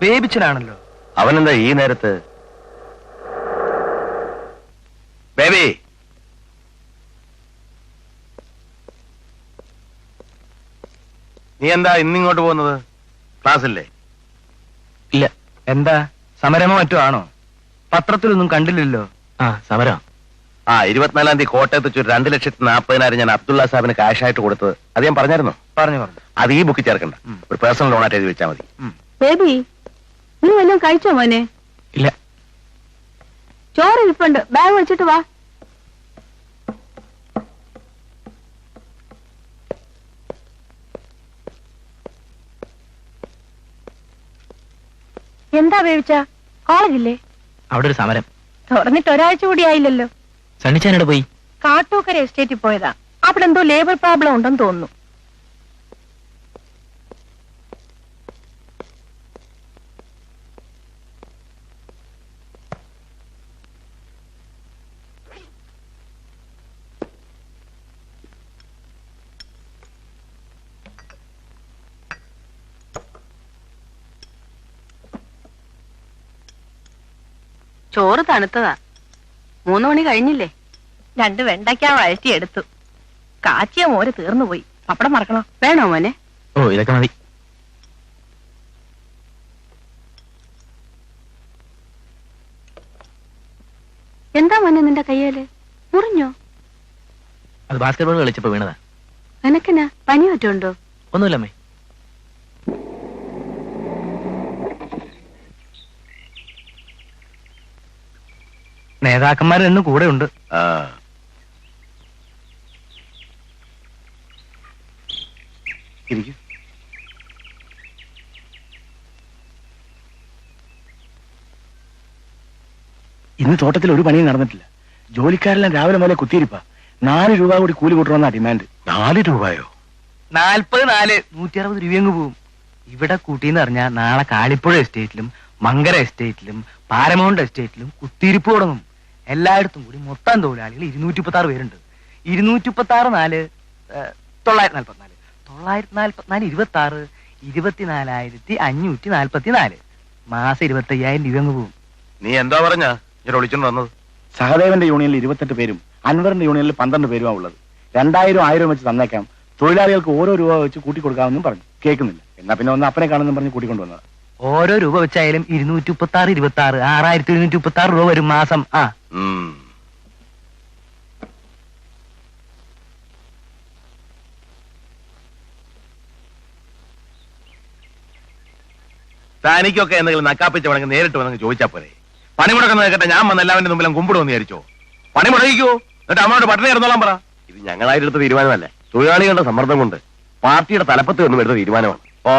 ബേബിച്ചനാണല്ലോ. അവനെന്താ ഈ നേരത്ത്? ബേബി! നീ എന്താ ഇന്നിങ്ങോട്ട് പോകുന്നത്? ക്ലാസ്സില്ലേ? ഇല്ല. എന്താ? സമരമോ മറ്റോ ആണോ? പത്രത്തിലൊന്നും കണ്ടില്ലല്ലോ. ആ സമരം. ആ ഇരുപത്തിനാലാം തീയതി കോട്ടയത്ത് വെച്ച് ഒരു രണ്ട് ലക്ഷത്തി നാൽപ്പതിനായിരം ഞാൻ അബ്ദുള്ള സാഹിബിന് കാശായിട്ട് കൊടുത്തത്. അത് ഞാൻ പറഞ്ഞായിരുന്നു? പറഞ്ഞു പറഞ്ഞു. അത് ഈ ബുക്ക് ചേർക്കണ്ട. ഒരു പേഴ്സണൽ ലോണായിട്ട് എഴുതി വെച്ചാൽ മതി. ബേബി നീ വല്ലതും കഴിച്ചോ മോനെ? ഇല്ല. ചോറ് ഇരിപ്പുണ്ട് ബാഗ് വെച്ചിട്ട് വാ. എന്താ വേവിച്ച? കോളേജില്ലേ? അവിടെ ഒരു സമരം. തുറന്നിട്ട് ഒരാഴ്ച കൂടി ആയില്ലല്ലോ. സണ്ണിച്ചാനോട് പോയി? കാട്ടൂക്കര എസ്റ്റേറ്റിൽ പോയതാ. അവിടെ എന്തോ ലേബർ പ്രോബ്ലം ഉണ്ടെന്ന് തോന്നുന്നു. ചോറ് തണുത്തതാ. മൂന്ന് മണി കഴിഞ്ഞില്ലേ? രണ്ട് വെണ്ടയ്ക്ക വഴറ്റിയെടുത്തു കാച്ചിയ മോര് തീർന്നു പോയി. പപ്പടം മറക്കണോ വേണോ മോനെ? ഓ ഇതൊക്കെ മതി. എന്താ മോനെ നിന്റെ കയ്യേൽ? മുറിഞ്ഞോ? അത് ബാസ്കറ്റ് ബോൾ കളിച്ചപ്പോ വീണതാ. നിനക്കെന്നാ പനി പറ്റുണ്ടോ ഒന്നുമില്ലമ്മേ. നേതാക്കന്മാർ എന്നും കൂടെ ഉണ്ട് ഇന്ന് തോട്ടത്തിൽ ഒരു പണിയും നടന്നിട്ടില്ല. ജോലിക്കാരെല്ലാം രാവിലെ മുതലേ കുത്തിയിരിപ്പ. നാല് രൂപ കൂടി കൂലി കൂട്ടണമെന്നാ ഡിമാൻഡ്. നാല് രൂപയോ? നാൽപ്പത് നാല് നൂറ്റി അറുപത് രൂപയങ്ങ് പോവും? ഇവിടെ കൂട്ടിന്ന് പറഞ്ഞാൽ നാളെ കാളിപ്പുഴ എസ്റ്റേറ്റിലും മങ്കര എസ്റ്റേറ്റിലും പാരമൗണ്ട് എസ്റ്റേറ്റിലും കുത്തിയിരിപ്പ് തുടങ്ങും. എല്ലായിടത്തും കൂടി മൊത്തം തൊഴിലാളികൾ ഇരുന്നൂറ്റി മുപ്പത്തി ആറ് പേരുണ്ട്. ഇരുന്നൂറ്റി മുപ്പത്തി ആറ് നാല് തൊള്ളായിരത്തി നാൽപ്പത്തിനാല് തൊള്ളായിരത്തി നാൽപ്പത്തിനാല് ഇരുപത്തി ആറ് ഇരുപത്തിനാലായിരത്തി അഞ്ഞൂറ്റി നാൽപ്പത്തി നാല് മാസം ഇരുപത്തി അയ്യായിരം രൂപ അങ്ങ് പോകും. നീ എന്താ പറഞ്ഞ? ഞാൻ വിളിച്ചോണ്ട് വന്നത്. സഹദേവന്റെ യൂണിയനിൽ ഇരുപത്തെട്ട് പേരും അൻവറിന്റെ യൂണിയനിൽ പന്ത്രണ്ട് പേരുമാ ഉള്ളത്. രണ്ടായിരം ആയിരം വെച്ച് തന്നേക്കാം. തൊഴിലാളികൾക്ക് ഓരോ രൂപ വെച്ച് കൂട്ടിക്കൊടുക്കാമെന്നും പറഞ്ഞു. കേൾക്കുന്നില്ല. എന്നാ പിന്നെ ഒന്ന് അപ്പനെ കാണുമെന്നും പറഞ്ഞ് കൂട്ടിക്കൊണ്ടുവന്നത്. ഓരോ രൂപ വെച്ചായാലും ഇരുന്നൂറ്റി മുപ്പത്തി ആറ് ഇരുപത്തി ആറ് ആറായിരത്തി ഇരുന്നൂറ്റി മുപ്പത്തി ആറ് രൂപ വരും മാസം. ആ. തനിക്കൊക്കെ എന്തെങ്കിലും നക്കാപ്പിച്ച വേണമെങ്കിൽ നേരിട്ട് വന്നെങ്കിൽ ചോദിച്ചാ പോരെ. പണി മുടക്കുന്ന കേട്ടെ ഞാൻ വന്ന എല്ലാവരുടെ മുമ്പിലും കുമ്പിടുമെന്ന് വിചാരിച്ചോ. പണി മുടങ്ങിക്കോ എന്നിട്ട് അമ്മയോട് പട്ടണി ഇറന്നോളാം പറ. ഇത് ഞങ്ങളായിട്ട് എടുത്ത തീരുമാനമല്ല തൊഴിലാളികളുടെ സമ്മർദ്ദം കൊണ്ട് പാർട്ടിയുടെ തലപ്പത്ത് നിന്നും എടുത്ത തീരുമാനമാണ്. ഓ.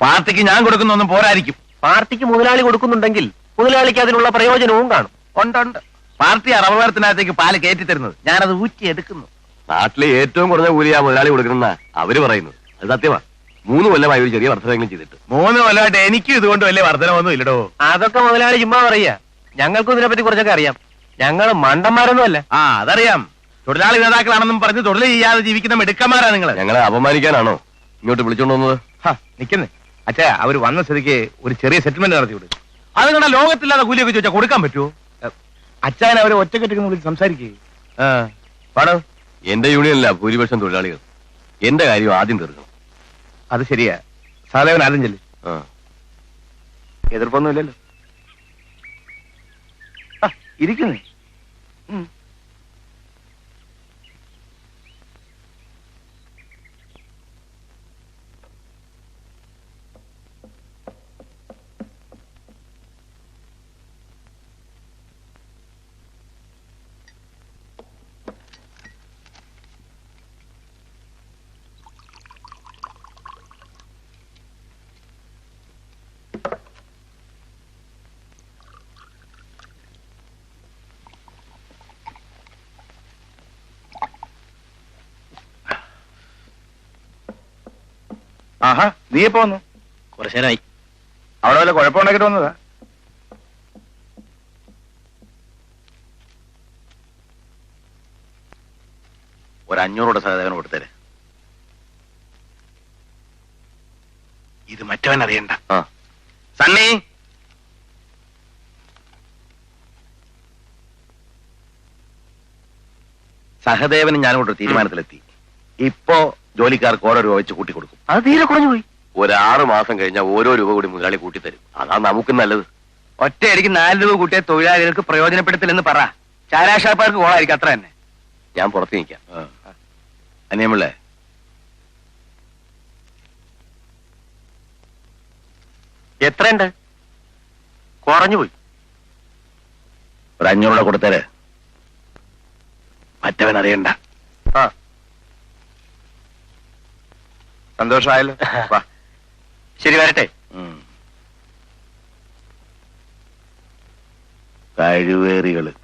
പാർട്ടിക്ക് ഞാൻ കൊടുക്കുന്നൊന്നും പോരായിരിക്കും. പാർട്ടിക്ക് മുതലാളി കൊടുക്കുന്നുണ്ടെങ്കിൽ മുതലാളിക്ക് അതിനുള്ള പ്രയോജനവും കാണും. ഉണ്ടുണ്ട് പാർട്ടി അറവരത്തിനകത്തേക്ക് പാൽ കയറ്റി തരുന്നത്. ഞാനത് ഊറ്റി എടുക്കുന്നു. നാട്ടിലെ ഏറ്റവും കുറഞ്ഞ കൂലിയാ മുതലാളി കൊടുക്കുന്ന അവർ പറയുന്നത്. അത് സത്യമാ. മൂന്ന് കൊല്ലമായി ഒരു ചെറിയ വർധനയെങ്കിലും ചെയ്തിട്ട്. മൂന്ന് കൊല്ലമായിട്ട് എനിക്കും ഇതുകൊണ്ട് വലിയ വർധനമൊന്നും ഇല്ലടോ. അതൊക്കെ മുതലാളി ചുമ്മാ പറയാ ഞങ്ങൾക്കും ഇതിനെപ്പറ്റി കുറച്ചൊക്കെ അറിയാം. ഞങ്ങൾ മണ്ടന്മാരൊന്നും അല്ല. ആ അതറിയാം. തൊഴിലാളി നേതാക്കളാണെന്നും പറഞ്ഞ് തൊഴിൽ ചെയ്യാതെ ജീവിക്കുന്ന മിടുക്കന്മാരാ നിങ്ങൾ ഞങ്ങളെ അപമാനിക്കാനാണോ? ഇങ്ങോട്ട് വിളിച്ചോണ്ട് വന്നത്? നിക്കുന്നേ അച്ഛാ അവർ വന്ന സ്ഥിതിക്ക് ഒരു ചെറിയ സെറ്റിൽമെന്റ് നടത്തി വിടും അത് നിങ്ങളുടെ ലോകത്തില്ലാതെ കൂലിയൊക്കെ ചോദിച്ചാൽ കൊടുക്കാൻ പറ്റുമോ അച്ഛാൻ അവരെ ഒറ്റക്കെട്ടിക്കുന്ന വിളിച്ച് സംസാരിക്കേ. പാടോ. എന്റെ യൂണിയനല്ല ഭൂരിപക്ഷം തൊഴിലാളികൾ. എന്റെ കാര്യം ആദ്യം തീർക്കണം. അത് ശരിയാ. സഹദേവൻ ആദ്യം ചെല്ലു. എതിർപ്പൊന്നുമില്ലല്ലോ. ഇരിക്കുന്നേ. ആഹാ നീ എപ്പോ വന്നു? കുറച്ചു നേരമായി അവിടെ വല്ല കുഴപ്പമുണ്ടാക്കിട്ട് വന്നതാ? ഒരു അഞ്ഞൂറോടെ സഹദേവന് കൊടുത്തേരെ. ഇത് മറ്റവൻ അറിയണ്ട. ആ. സണ്ണി! സഹദേവനും ഞാനും കൂടെ തീരുമാനത്തിലെത്തി. ഇപ്പോ ജോലിക്കാർക്ക് ഓരോ രൂപ വെച്ച് കൂട്ടി കൊടുക്കും. അത് തീരെ കുറഞ്ഞു പോയി. ഒരു ആറ് മാസം കഴിഞ്ഞാൽ ഓരോ രൂപ കൂടി മുതലാളി കൂട്ടി തരും. അതാ നമുക്ക് നല്ലത്. ഒറ്റയടിക്ക് നാല് രൂപ കൂട്ടിയ തൊഴിലാളികൾക്ക് പ്രയോജനപ്പെടുത്തില്ലെന്ന് പറ. ചാരാഷാപ്പാർക്ക് കോളായിരിക്കും അത്ര തന്നെ. ഞാൻ പുറത്ത് നിൽക്കാം. അനിയമിള്ളേ എത്രയുണ്ട്? കുറഞ്ഞു പോയി. ഒരു അഞ്ഞൂറ് കൊടുത്തേര്. മറ്റവൻ അറിയണ്ട ആ സന്തോഷമായല്ലോ. വാ. ശരി വരട്ടെ. കഴിവേറികൾ.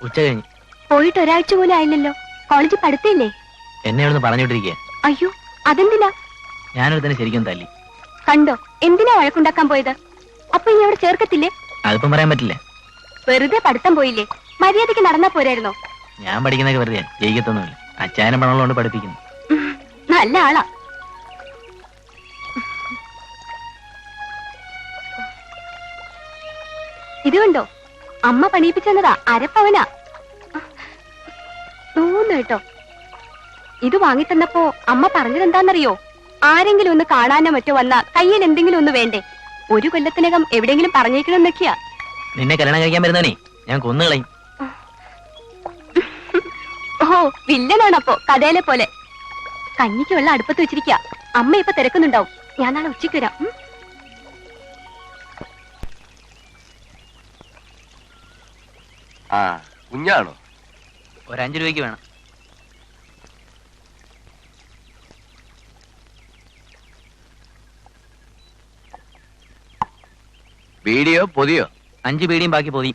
ഉച്ച കഴിഞ്ഞ് പോയിട്ട് ഒരാഴ്ച പോലും ആയില്ലല്ലോ. കോളേജിൽ പഠിത്തമില്ലേ എന്നെ ഒന്ന് പറഞ്ഞോണ്ടിരിക്കുക അയ്യോ അതെന്തിനാ? ഞാനൊരു തന്നെ ശരിക്കും തല്ലി. കണ്ടോ എന്തിനാ വഴക്കുണ്ടാക്കാൻ പോയത്? അപ്പൊ ഇനി അവിടെ ചേർക്കത്തില്ലേ? അതിപ്പം പറയാൻ പറ്റില്ല. വെറുതെ പഠിത്തം പോയില്ലേ? മര്യാദയ്ക്ക് നടന്നാ പോരായിരുന്നോ? ഞാൻ പഠിക്കുന്നൊക്കെ വെറുതെ ജയിക്കത്തൊന്നുമില്ല. അച്ചായനം പണമുള്ളതുകൊണ്ട് പഠിപ്പിക്കുന്നു. ഉം, നല്ല ആളാ. ഇത് കണ്ടോ? അമ്മ പണിയിപ്പിച്ചെന്നതാ അരപ്പവനാ. തോന്നു കേട്ടോ. ഇത് വാങ്ങിത്തന്നപ്പോ അമ്മ പറഞ്ഞതെന്താന്നറിയോ? ആരെങ്കിലും ഒന്ന് കാണാനോ മറ്റോ വന്നാ കയ്യിൽ എന്തെങ്കിലും ഒന്ന് വേണ്ടേ? ഒരു കൊല്ലത്തിനകം എവിടെയെങ്കിലും പറഞ്ഞേക്കണമെന്നൊക്കെയാ നിന്നെ കല്യാണം കഴിക്കാൻ വരുന്നേ ഞാൻ കൊന്നുകളയും ഓ വില്ലനാണപ്പോ കഥയിലെ പോലെ. കഞ്ഞിക്ക് വെള്ളം അടുപ്പത്ത് വെച്ചിരിക്കുക അമ്മ ഇപ്പൊ തിരക്കുന്നുണ്ടാവും. ഞാൻ നാളെ ഉച്ചയ്ക്ക് വരാം. ആ കുഞ്ഞാണോ? ഒരു അഞ്ചു രൂപയ്ക്ക് വേണം. വീഡിയോ പൊതിയോ? അഞ്ച് ബീഡിയും ബാക്കി പൊതി